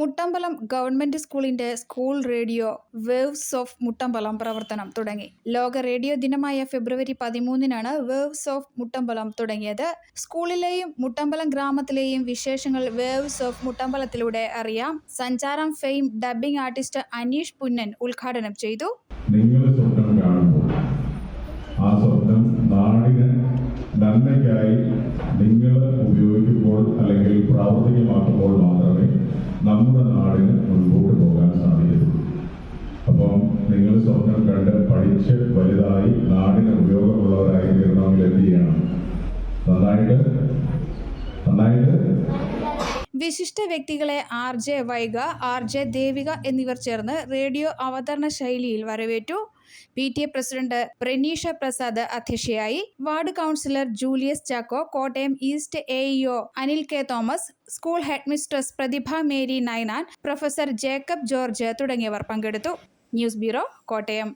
Muttambalam government സ്കൂളിന്റെ school radio waves of Muttambalam പ്രവർത്തനം തുടങ്ങി. ലോക റേഡിയോ ദിനമായ ഫെബ്രുവരി പതിമൂന്നിനാണ് വേവ്സ് ഓഫ് മുട്ടമ്പലം തുടങ്ങിയത്. സ്കൂളിലെയും മുട്ടമ്പലം ഗ്രാമത്തിലെയും വിശേഷങ്ങൾ വേവ്സ് ഓഫ് മുട്ടമ്പലത്തിലൂടെ അറിയാം. സഞ്ചാരം fame dubbing artist Aneesh Punnan ഉദ്ഘാടനം ചെയ്തു. നിങ്ങൾ ആ സ്വപ്നം നാടിന് നന്മയ്ക്കായി നിങ്ങൾ നാടിന് മുൻപോട്ട് പോകാൻ സാധിക്കത്തുള്ളൂ അപ്പം നിങ്ങൾ സ്വപ്നം കണ്ട് പഠിച്ച് വലുതായി നാടിന് ഉപയോഗമുള്ളവരായി തീരണമെങ്കിൽ എന്ത് ചെയ്യണം? നന്നായിട്ട്? നന്നായിട്ട്? വിശിഷ്ട വ്യക്തികളെ R J Vaiga R J Devika എന്നിവർ ചേർന്ന് റേഡിയോ അവതരണ ശൈലിയിൽ വരവേറ്റു. P T A president Praneesha Prasad അധ്യക്ഷയായി ward councillor Julius Chacko Kottayam east A EO Anil K Thomas school headmistress Prathibha Mary Ninan professor Jacob George തുടങ്ങിയവർ പങ്കെടുത്തു. News bureau Kottayam.